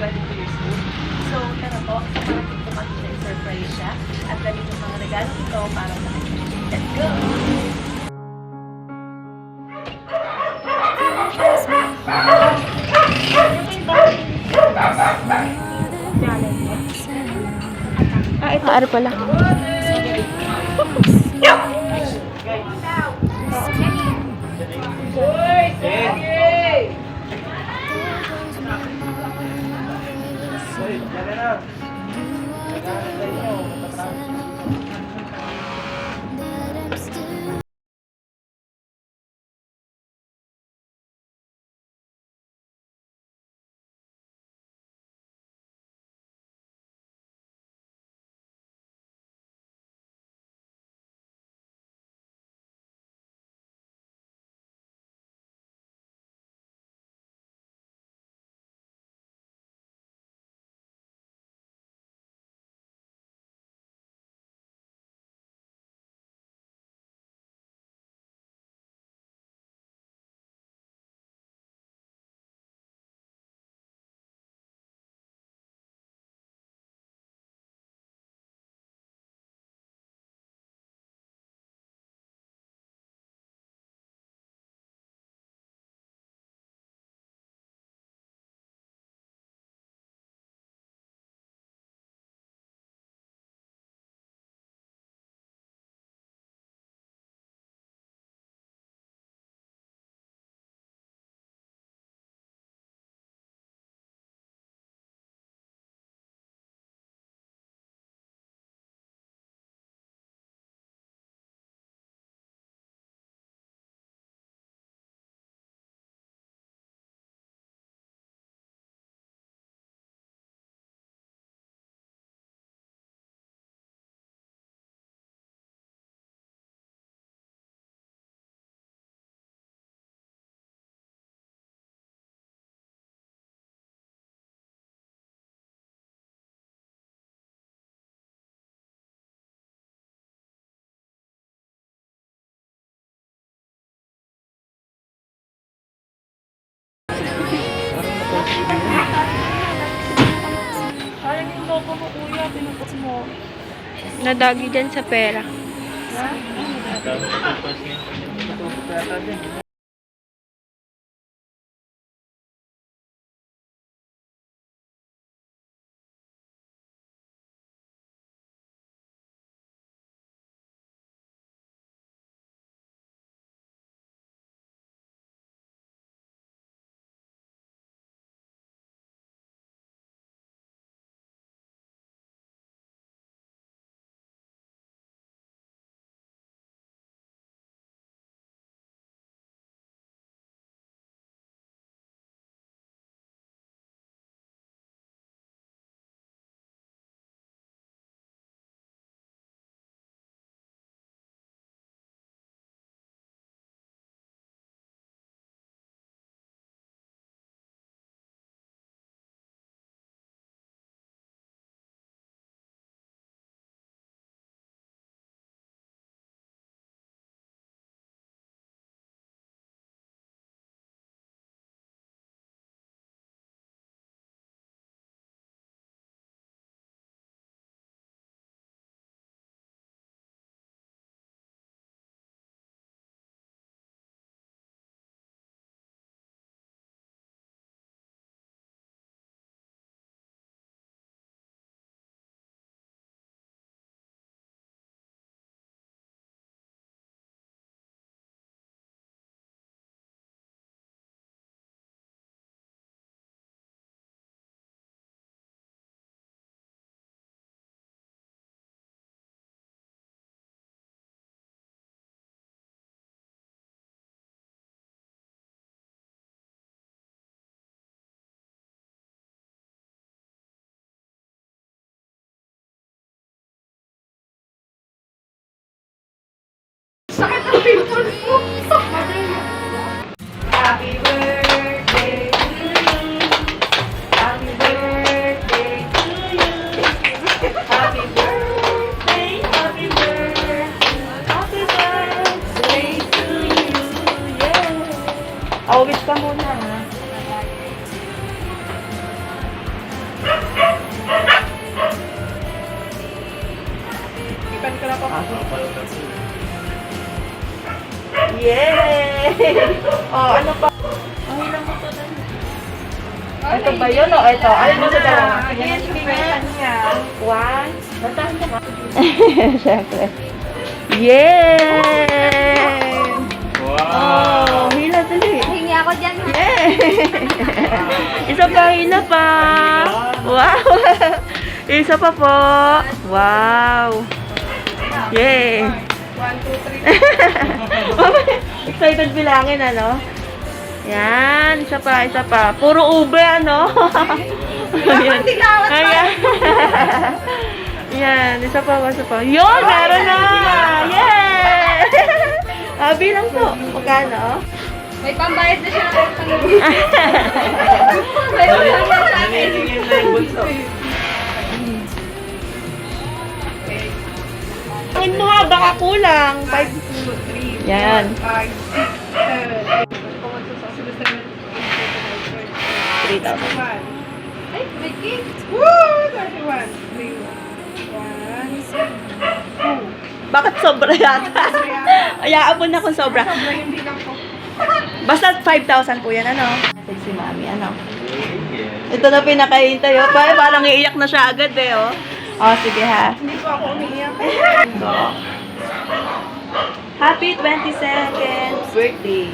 days of year, 22 years old. So, tara po, parating po kami na surprise siya at dali yung mga regalo ito para sa kanya. Let's go! Ah, ito. Ano pala? Parang kuya, pinupos mo. Nadagi dyan sa pera. Sakit ang pimples ko. Happy birthday. Happy birthday to you. Happy birthday, happy birthday, happy birthday to you. Yeah. Awit ka muna ha. Ipan ko na pa. Ah, Yay! oh, ano pa? Oh, hilang mo to. Ito ba yun o ito? Ano mo sa dalawa? Ayan, surprise niya. One. Nantahan ka? Siyempre. Yay! Oh, hila dali. Hingi ako dyan. ha? Yay! Isa pa, hila pa. Wow! Isa pa po. Wow! Yay! One, two, three. Excited bilangin, ano? Yan, isa pa, isa pa. Puro ube, ano? Ayan. Ayan. Yan, isa pa, isa pa. Yun, meron na! Yay! Ah, bilang po. Magkano? May pambayad na siya ng pangalaman. May pambayad sa akin. Ang mo ha, baka kulang. Five. Two, three, Yan. four, five, six, seven. Kung magsusunod, seven, eight, 3,000. One. Ay, may cake! Woo! 31. Three, one, two. Bakit sobra yata? Ayaan mo na kung sobra. Sobra yung bilang ko. Basta 5,000 po yan, ano? Si mami, ano? Ito na pinakahintay, oh. Pa, parang iiyak na siya agad, eh, oh. Oh, sige ha. Hindi po ako umiiyak. Happy 22nd birthday!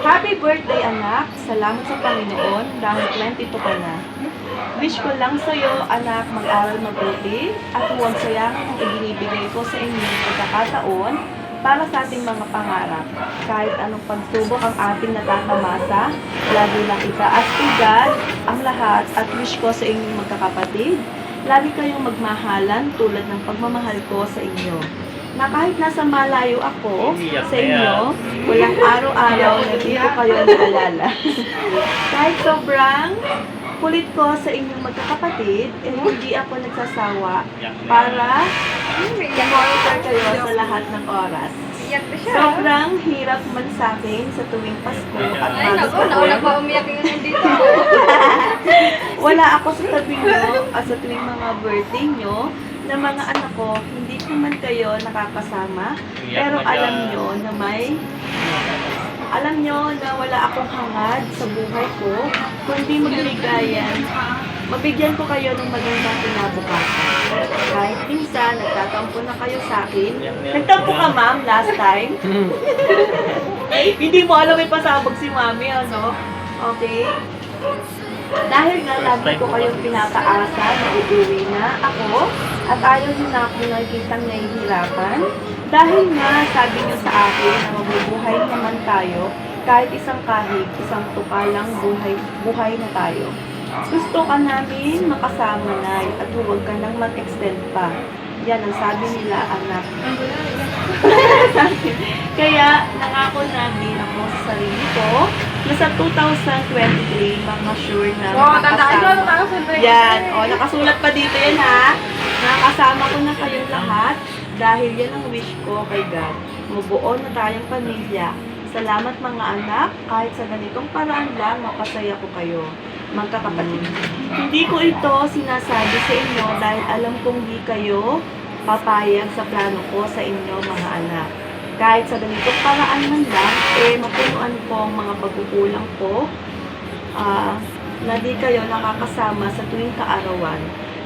Happy birthday, anak! Salamat sa Panginoon dahil 22 ka na. Wish ko lang sa'yo, anak, mag-aral mabuti at huwag sayangin ang ibinibigay ko sa inyong pagkakataon para sa ating mga pangarap. Kahit anong pagsubok ang ating natatamasa, lagi lang itaas kay God ang lahat at wish ko sa inyong magkakapatid. Lagi kayong magmahalan tulad ng pagmamahal ko sa inyo na kahit nasa malayo ako sa inyo, walang araw-araw na di ko kayo naalala. kahit sobrang kulit ko sa inyong magkakapatid, eh hindi ako nagsasawa para i-monitor kayo sa lahat ng oras. Iyak na siya. Sobrang hirap man sa akin sa tuwing Pasko at Ay, naku, nauna pa umiyak yung nandito. Wala ako sa tabi nyo at sa tuwing mga birthday nyo na mga anak ko, hindi ko man kayo nakakasama. Pero alam nyo na may alam nyo na wala akong hangad sa buhay ko, kundi magligayan, mabigyan ko kayo ng magandang kinabukasan. Kahit minsan, nagtatampo na kayo sa akin. Nagtampo ka, ma'am, last time. Hindi mo alam may pasabog si mami, ano? Okay? Dahil nga lagi ko kayong pinapaasa na uuwi na ako at ayaw niyo na ako nakikitang nahihirapan. Dahil nga sabi niyo sa akin na mabubuhay naman tayo kahit isang kahig, isang tuka lang buhay, buhay na tayo. Gusto ka namin makasama na at huwag ka nang mag-extend pa. Yan ang sabi nila, anak. Kaya nangako namin ako sa sarili ko na sa 2023, mga sure na Wow, tandaan ko, makakasama. Yan, o nakasulat pa dito yan ha. Nakasama ko na kayong lahat dahil yan ang wish ko kay God. Mabuo na tayong pamilya. Salamat mga anak, kahit sa ganitong paraan lang, mapasaya ko kayo. Magkakapatid. Hindi ko ito sinasabi sa inyo dahil alam kong di kayo papayag sa plano ko sa inyo mga anak. Kahit sa ganitong paraan man lang, eh mapunuan ko ang mga pagkukulang ko ah, na di kayo nakakasama sa tuwing kaarawan.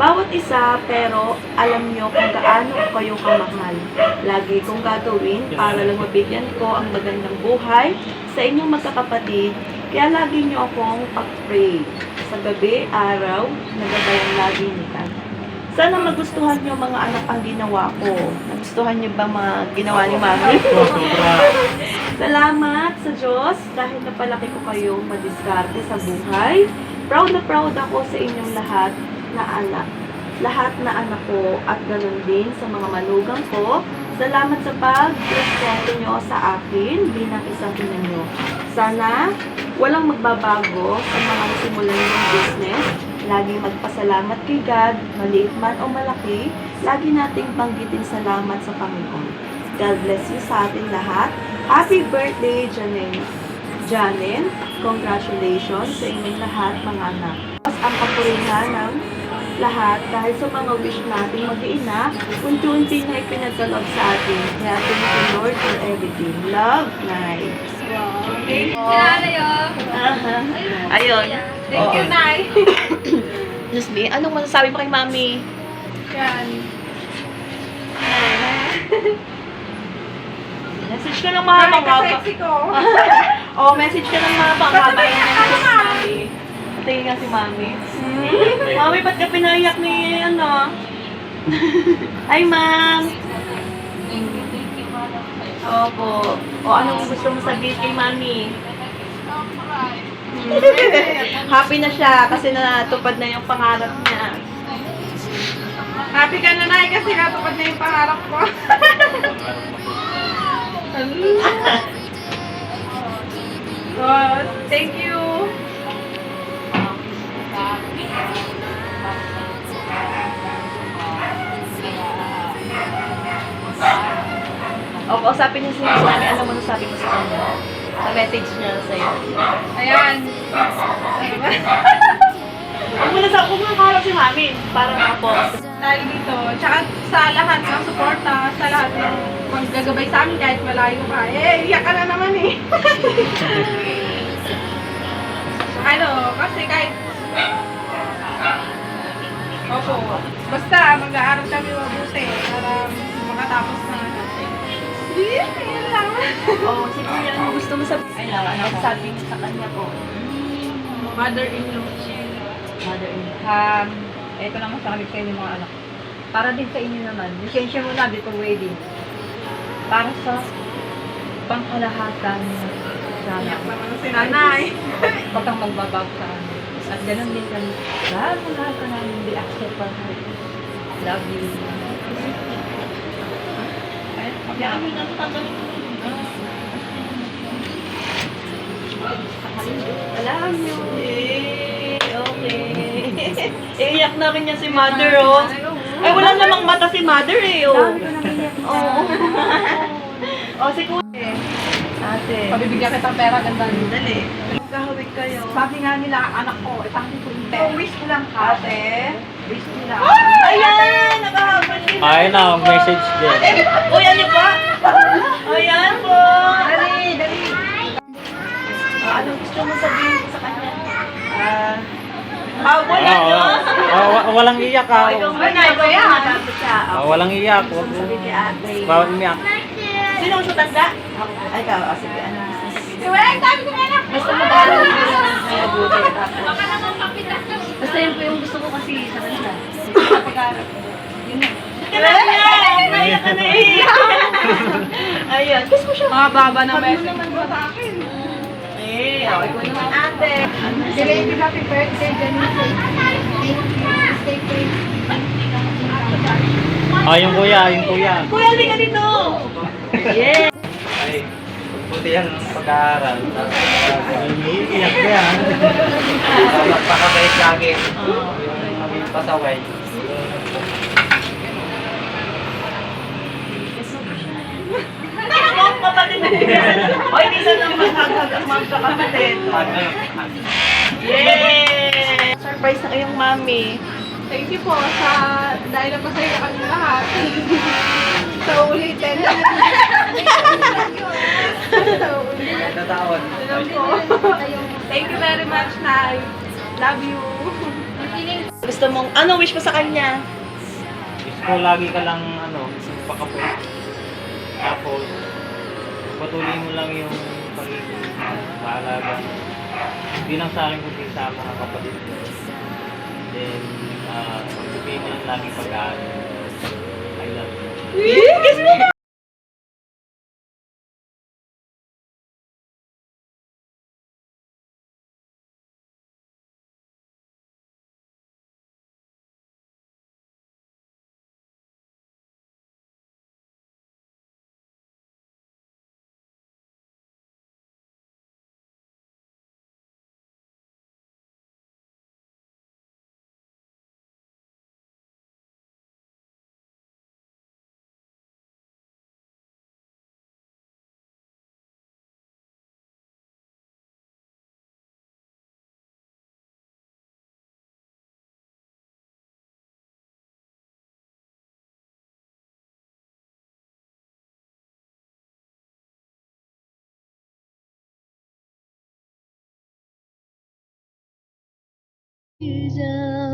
Bawat isa, pero alam nyo kung gaano kayo kamahal. Lagi kong gagawin para lang mabigyan ko ang magandang buhay sa inyong magkakapatid. Kaya lagi nyo akong pag-pray. Sa gabi, araw, nagabayan lagi nita. Sana magustuhan nyo mga anak ang ginawa ko. Nagustuhan nyo ba mga ginawa ni Mami? Salamat sa Diyos dahil napalaki ko kayong madiskarte sa buhay. Proud na proud ako sa inyong lahat na anak. Lahat na anak ko at ganun din sa mga manugang ko. Salamat sa pag-respeto nyo sa akin bilang isang ina nyo. Sana walang magbabago sa mga simulan ng business. Lagi magpasalamat kay God, maliit man o malaki. Lagi nating banggitin salamat sa Panginoon. God bless you sa ating lahat. Happy birthday, Janine. Janin, congratulations sa inyong lahat, mga anak. Ang kapurihan ng lahat dahil sa mga wish natin mag-iina, unti-unti na ipinagkaloob sa atin. Kaya thank you for everything. Love, night. Sinanay, oh. Ayun. Thank you, Nay. Diyos me, anong masasabi mo kay Mami? Yan. Message ka ng mga Nay, ka-sexy ko. Oh, message ka ng mga bang Basta may ano. Mami. Tingin nga si Mami. Mami, ba't ka pinayak ni ano? Ay, Ma'am. Opo. O, anong gusto mo sabihin kay Mami? Happy na siya kasi natupad na yung pangarap niya. Happy ka na, Nay, kasi natupad na yung pangarap ko. God, thank you. O, kausapin niya si Mami. Ano mo nasabi mo sa kanya? Sa message niya sa'yo. Ayan. Huwag mo na sa, huwag mo nakaharap si Mami. Para na-post. Dahil dito, tsaka sa lahat ng suporta, sa lahat ng maggagabay sa amin kahit malayo ka. Eh, iyak ka na naman eh. ano, kasi kahit Opo. Basta, mag-aaral kami mabuti para makatapos. Yun, lang. Oh, si Kuya, ano gusto mo sabihin? Ay, lang, ano sabi niya sa kanya po? Mother-in-law. Mother-in-law. Um, ito naman sa sa inyo mga anak. Para din sa inyo naman, lisensya mo na before wedding. Para sa pangkalahatan si nanay. Huwag kang magbabago sa amin. At ganun din kami. Lahat ng lahat ka namin, be accept her. Love you. Alam niyo. Eh, okay. Iiyak na rin niya si Mother, oh. Ay, wala namang mata si Mother, eh, oh. Oo. Oh, si Kuya. Ate. Pabibigyan kita pera, ganda nyo. Dali. Magkahawig kayo. Sabi nga nila, anak ko, isang punte. Oh, wish ko lang, ate. Wish nila. Ayan! Nakahabol. Ay na, message din. Uy, ano ba? Gusto mo sabihin sa kanya? Ah, ah wala Oo. no? Ah, wa- walang iyak Oh, ha. ikaw muna, ikaw siya. Ah, walang iyak. Wag mo. Sabi kay ate. Bawal umiyak. Sino ang tanda? Ay, ikaw. Ah, sige. Ano sabihin? Wala, ang dami ko anak. Basta mag-aaral ka lang ng mabuti. Tapos, Basta yun po yung gusto ko kasi sa kanila. Yan? Naiyak ka na eh. Ayan. Kiss mo siya. Mga baba ng message mo sa akin. Eh, oh, ikaw naman ate. Happy birthday. Thank you. Ah, yung kuya, yung kuya. Kuya, halika dito. Yeah. Ay, buti yan ang pag-aaral. Iiyak ka yan. Magpakabait lagi. Pasaway. Mga kapatid na O, hindi sa lang magkakag ang mga kapatid. Yay! Surprise na kayong mami. Thank you po sa dahil napasaya kami lahat. sa ulitin. sa ulitin. Tatawad. Alam ko. Thank you very much, Nay. Love you. Gusto mong, ano wish mo sa kanya? Gusto ko lagi ka lang, ano, pakapoy. Tapos, patuloy mo lang yung pagiging maalaga. Hindi lang sa akin, kundi sa mga kapatid ko. Then, uh, sabihin mo lang lagi pag-aaral. I love you. Kiss mo na! is a